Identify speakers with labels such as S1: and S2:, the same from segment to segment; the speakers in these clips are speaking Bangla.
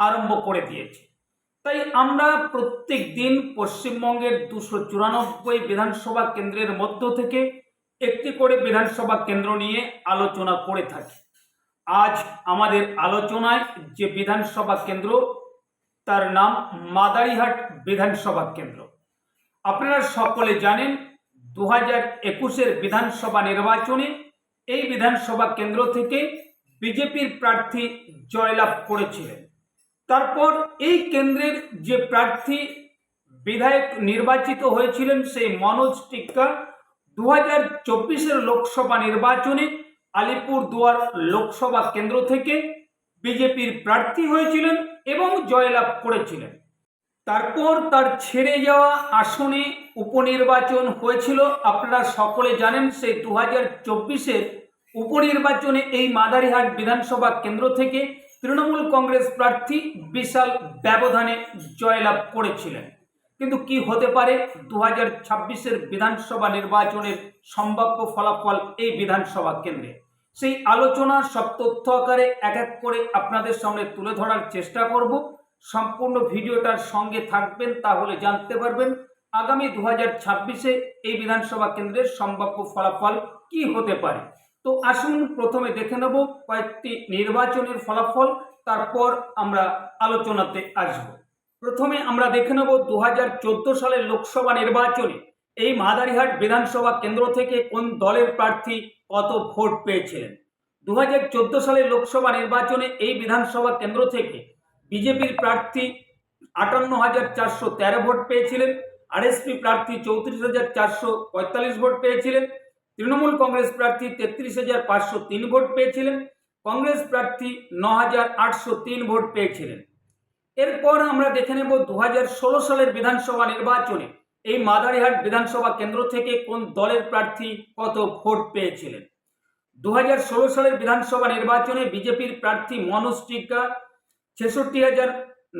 S1: আরম্ভ করে দিয়েছে। তাই আমরা প্রত্যেক দিন পশ্চিমবঙ্গের দুশো চুরানব্বই বিধানসভা কেন্দ্রের মধ্য থেকে একটি করে বিধানসভা কেন্দ্র নিয়ে আলোচনা করে থাকি। আজ আমাদের আলোচনায় যে বিধানসভা কেন্দ্র, তার নাম মাদারিহাট বিধানসভা কেন্দ্র। আপনারা সকলে জানেন দু হাজার একুশের বিধানসভা নির্বাচনে এই বিধানসভা কেন্দ্র থেকে বিজেপির প্রার্থী জয়লাভ করেছিলেন। তারপর এই কেন্দ্রের যে প্রার্থী বিধায়ক নির্বাচিত হয়েছিলেন সেই মনোজ টিক্কা দু হাজার চব্বিশের লোকসভা নির্বাচনে আলিপুর দুয়ার লোকসভা কেন্দ্র থেকে বিজেপির প্রার্থী হয়েছিলেন এবং জয়লাভ করেছিলেন। তারপর তার ছেড়ে যাওয়া আসনে উপনির্বাচন হয়েছিল। আপনারা সকলে জানেন সেই দু হাজার চব্বিশের উপনির্বাচনে এই মাদারিহাট বিধানসভা কেন্দ্র থেকে তৃণমূল কংগ্রেস প্রার্থী বিশাল ব্যবধানে জয়লাভ করেছিলেন। কিন্তু কি হতে পারে? দু হাজার ছাব্বিশের বিধানসভা নির্বাচনের সম্ভাব্য ফলাফল এই বিধানসভা কেন্দ্রে। সেই আলোচনা, সব তথ্য আকারে এক এক করে আপনাদের সামনে তুলে ধরার চেষ্টা করব। সম্পূর্ণ ভিডিওটার সঙ্গে থাকবেন, তাহলে জানতে পারবেন আগামী দু হাজার ছাব্বিশে এই বিধানসভা কেন্দ্রের সম্ভাব্য ফলাফল কি হতে পারে। তো আসুন প্রথমে দেখে নেব কয়েকটি নির্বাচনের ফলাফল, তারপর আমরা আলোচনাতে আসব। প্রথমে আমরা দেখে নেব দু হাজার চোদ্দ সালের লোকসভা নির্বাচনে এই মাদারিহাট বিধানসভা কেন্দ্র থেকে কোন দলের প্রার্থী কত ভোট পেয়েছিলেন? দু হাজার চোদ্দ সালের লোকসভা নির্বাচনে এই বিধানসভা কেন্দ্র থেকে বিজেপির প্রার্থী আটান্ন হাজার চারশো তেরো ভোট পেয়েছিলেন আরএসপি প্রার্থী চৌত্রিশ হাজার চারশো পঁয়তাল্লিশ ভোট পেয়েছিলেন তৃণমূল কংগ্রেস প্রার্থী তেত্রিশ হাজার পাঁচশো তিন ভোট পেয়েছিলেন, কংগ্রেস প্রার্থী ন হাজার আটশো তিন ভোট পেয়েছিলেন। এরপর আমরা দেখে নেব দু হাজার ষোলো সালের বিধানসভা নির্বাচনে এই মাদারিহাট বিধানসভা কেন্দ্র থেকে কোন দলের প্রার্থী কত ভোট পেয়েছিলেন। দু হাজার ষোলো সালের বিধানসভা নির্বাচনে বিজেপির প্রার্থী মনোজ টিকা ছেষট্টি হাজার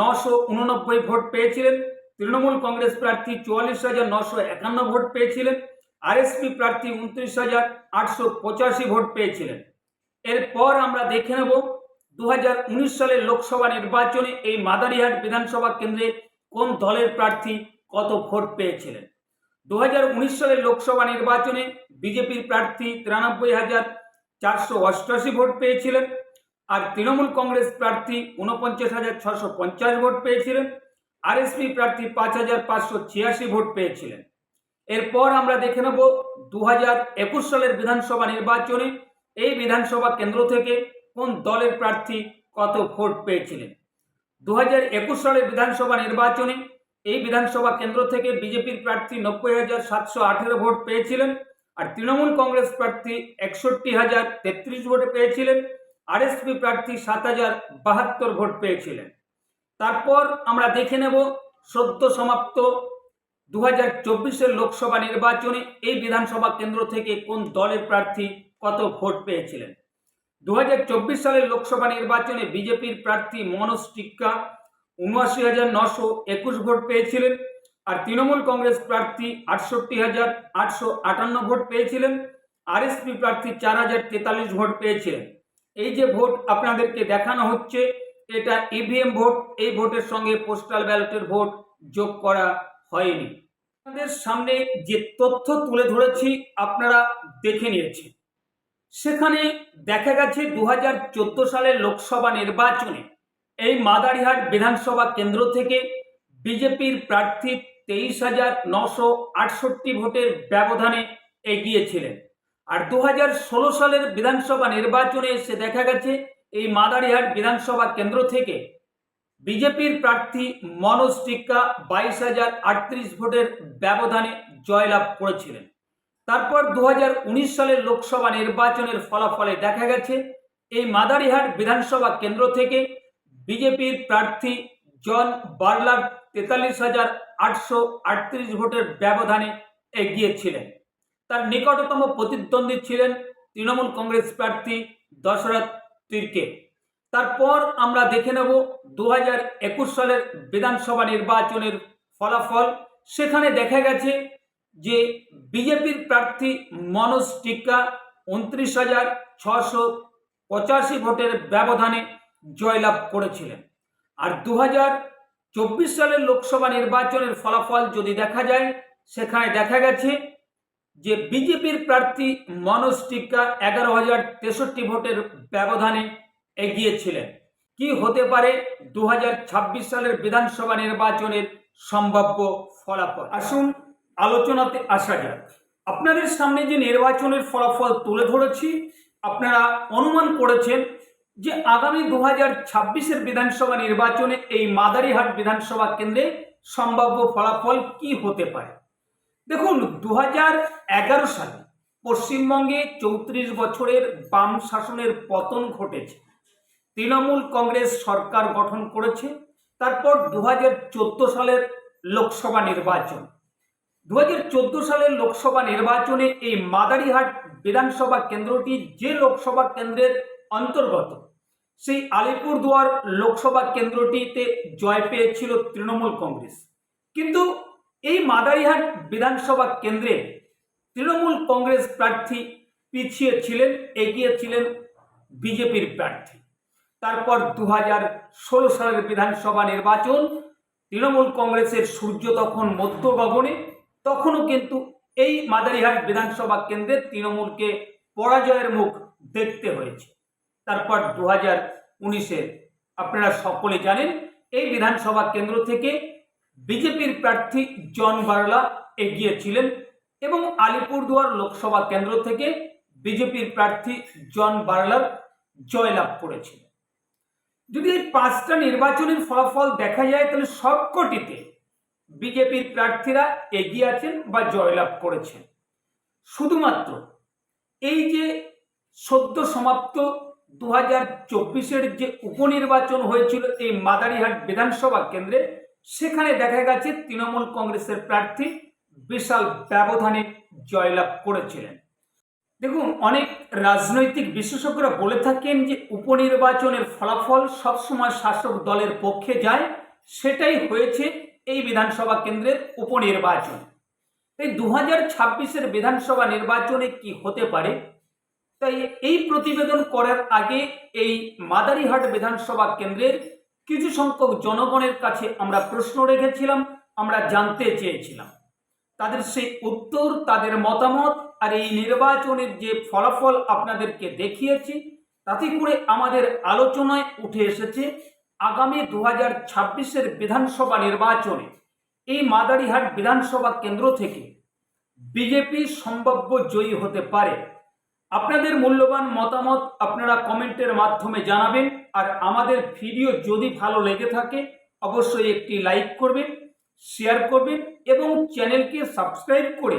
S1: নশো উননব্বই ভোট পেয়েছিলেন, তৃণমূল কংগ্রেস প্রার্থী চুয়াল্লিশ হাজার নশো একান্ন ভোট পেয়েছিলেন আরএসপি প্রার্থী উনত্রিশ হাজার আটশো পঁচাশি ভোট পেয়েছিলেন। এরপর আমরা দেখে নেব দু হাজার উনিশ সালের লোকসভা নির্বাচনে এই মাদারিহাট বিধানসভা কেন্দ্রে কোন দলের প্রার্থী কত ভোট পেয়েছিলেন। দু হাজার উনিশ সালের লোকসভা নির্বাচনে বিজেপির প্রার্থী তিরানব্বই হাজার চারশো অষ্টআশি ভোট পেয়েছিলেন আর তৃণমূল কংগ্রেস প্রার্থী উনপঞ্চাশ হাজার ছশো পঞ্চাশ ভোট পেয়েছিলেন। আরএসপি প্রার্থী পাঁচ হাজার পাঁচশো ছিয়াশি ভোট পেয়েছিলেন। এরপর আমরা দেখে নেব দু হাজার একুশ সালের বিধানসভা নির্বাচনে এই বিধানসভা কেন্দ্র থেকে কোন দলের প্রার্থী কত ভোট পেয়েছিলেন? দু হাজার একুশ সালের বিধানসভা নির্বাচনে এই বিধানসভা কেন্দ্র থেকে বিজেপির প্রার্থী নব্বই হাজার সাতশো আঠেরো ভোট পেয়েছিলেন আর তৃণমূল কংগ্রেস প্রার্থী একষট্টি হাজার তেত্রিশ ভোট পেয়েছিলেন। আরএসপি প্রার্থী সাত হাজার বাহাত্তর ভোট পেয়েছিলেন। তারপর আমরা দেখে নেব সদ্য সমাপ্ত দু হাজার চব্বিশের লোকসভা নির্বাচনে এই বিধানসভা কেন্দ্র থেকে কোন দলের প্রার্থী কত ভোট পেয়েছিলেন? দু হাজার চব্বিশ সালের লোকসভা নির্বাচনে বিজেপির প্রার্থী মনোজ টিক্কা উনআশি হাজার নশো একুশ ভোট পেয়েছিলেন, আর তৃণমূল কংগ্রেস প্রার্থী আটষট্টি হাজার আটশো আটান্ন ভোট পেয়েছিলেন, আরএসপি প্রার্থী চার হাজার তেতাল্লিশ ভোট পেয়েছিলেন। এই যে ভোট আপনাদেরকে দেখানো হচ্ছে, এটা ইভিএম ভোট, এই ভোটের সঙ্গে পোস্টাল ব্যালটের ভোট যোগ করা হয়নি। আপনাদের সামনে যে তথ্য তুলে ধরেছি, আপনারা দেখে নিয়েছেন। সেখানে দেখা গেছে দু হাজার চোদ্দ সালের লোকসভা নির্বাচনে এই মাদারিহাট বিধানসভা কেন্দ্র থেকে বিজেপির প্রার্থী তেইশ হাজার নশো আটষট্টি ভোটের ব্যবধানে এগিয়েছিলেন। আর দু হাজার ষোলো সালের বিধানসভা নির্বাচনে এসে দেখা গেছে, এই মাদারিহাট বিধানসভা কেন্দ্র থেকে বিজেপির প্রার্থী মনোজ টিক্কা বাইশ হাজার আটত্রিশ ভোটের ব্যবধানে জয়লাভ করেছিলেন। তারপর দু হাজার উনিশ সালের লোকসভা নির্বাচনের ফলাফলে দেখা গেছে, এই মাদারিহাট বিধানসভা কেন্দ্র থেকে বিজেপির প্রার্থী জন বার্লার তেতাল্লিশ হাজার আটশো আটত্রিশ ভোটের ব্যবধানে এগিয়ে ছিলেন তার নিকটতম প্রতিদ্বন্দ্বী ছিলেন তৃণমূল কংগ্রেস প্রার্থী দশরথ তির্কে। তারপর আমরা দেখে নেব দু হাজার একুশ সালের বিধানসভা নির্বাচনের ফলাফল। সেখানে দেখা গেছে যে বিজেপির প্রার্থী মনোজ টিক্কা উনত্রিশ হাজার ছশো পঁচাশি ভোটের ব্যবধানে জয়লাভ করেছিলেন। আর দু চব্বিশ সালের লোকসভা নির্বাচনের ফলাফল যদি দেখা যায়, সেখানে দেখা গেছে যে বিজেপির প্রার্থী মনোজ টিক্কা এগারো হাজার তেষট্টি ভোটের ব্যবধানে এগিয়েছিলেন। কি হতে পারে দু হাজার ছাব্বিশ সালের বিধানসভা নির্বাচনের সম্ভাব্য ফলাফল? আসুন আলোচনাতে আসা যাক। আপনাদের সামনে যে নির্বাচনের ফলাফল তুলে ধরেছি, আপনারা অনুমান করেছেন যে আগামী দু হাজার ছাব্বিশের বিধানসভা নির্বাচনে এই মাদারিহাট বিধানসভা কেন্দ্রে সম্ভাব্য ফলাফল কি হতে পারে? দেখুন দু সালে পশ্চিমবঙ্গে চৌত্রিশ বছরের বাম শাসনের পতন ঘটেছে। তৃণমূল কংগ্রেস সরকার গঠন করেছে, তারপর দু হাজার চোদ্দ সালের লোকসভা নির্বাচন। দু হাজার চোদ্দ সালের লোকসভা নির্বাচনে এই মাদারিহাট বিধানসভা কেন্দ্রটি যে লোকসভা কেন্দ্রের অন্তর্গত, সেই আলিপুরদুয়ার লোকসভা কেন্দ্রটিতে জয় পেয়েছিল তৃণমূল কংগ্রেস। কিন্তু এই মাদারিহাট বিধানসভা কেন্দ্রে তৃণমূল কংগ্রেস প্রার্থী পিছিয়ে ছিলেন, এগিয়ে ছিলেন বিজেপির প্রার্থী। তারপর দু হাজার ষোলো সালের বিধানসভা নির্বাচন, তৃণমূল কংগ্রেসের সূর্য তখন মধ্য তখনও কিন্তু এই মাদারিহাট বিধানসভা কেন্দ্রে তৃণমূলকে পরাজয়ের মুখ দেখতে হয়েছে। তারপর দু হাজার আপনারা সকলে জানেন, এই বিধানসভা কেন্দ্র থেকে বিজেপির প্রার্থী জন বার্লা এগিয়েছিলেন এবং আলিপুরদুয়ার লোকসভা কেন্দ্র থেকে বিজেপির প্রার্থী জন বার্লার জয়লাভ করেছিলেন যদি এই পাঁচটা নির্বাচনের ফলাফল দেখা যায়, তাহলে সবকটিতে বিজেপির প্রার্থীরা এগিয়ে আছেন বা জয়লাভ করেছেন। শুধুমাত্র এই যে সদ্য সমাপ্ত দু হাজার চব্বিশের যে উপনির্বাচন হয়েছিল এই মাদারিহাট বিধানসভা কেন্দ্রে, সেখানে দেখা গেছে তৃণমূল কংগ্রেসের প্রার্থী বিশাল ব্যবধানে জয়লাভ করেছিলেন। দেখুন, অনেক রাজনৈতিক বিশেষজ্ঞরা বলে থাকেন যে উপনির্বাচনের ফলাফল সবসময় শাসক দলের পক্ষে যায়। সেটাই হয়েছে এই বিধানসভা কেন্দ্রের উপনির্বাচন। এই দু হাজার ছাব্বিশের বিধানসভা নির্বাচনে কি হতে পারে? তাই এই প্রতিবেদন করার আগে এই মাদারিহাট বিধানসভা কেন্দ্রের কিছু সংখ্যক জনগণের কাছে আমরা প্রশ্ন রেখেছিলাম, আমরা জানতে চেয়েছিলাম। তাদের সেই উত্তর, তাদের মতামত আর এই নির্বাচনের যে ফলাফল আপনাদেরকে দেখিয়েছি, তাতে করে আমাদের আলোচনায় উঠে এসেছে আগামী দু হাজার ছাব্বিশের বিধানসভা নির্বাচনে। এই মাদারিহাট বিধানসভা কেন্দ্র থেকে বিজেপি সম্ভাব্য জয়ী হতে পারে। আপনাদের মূল্যবান মতামত আপনারা কমেন্টের মাধ্যমে জানাবেন আর আমাদের ভিডিও যদি ভালো লেগে থাকে, অবশ্যই একটি লাইক করবেন, শেয়ার করবেন এবং চ্যানেলকে সাবস্ক্রাইব করে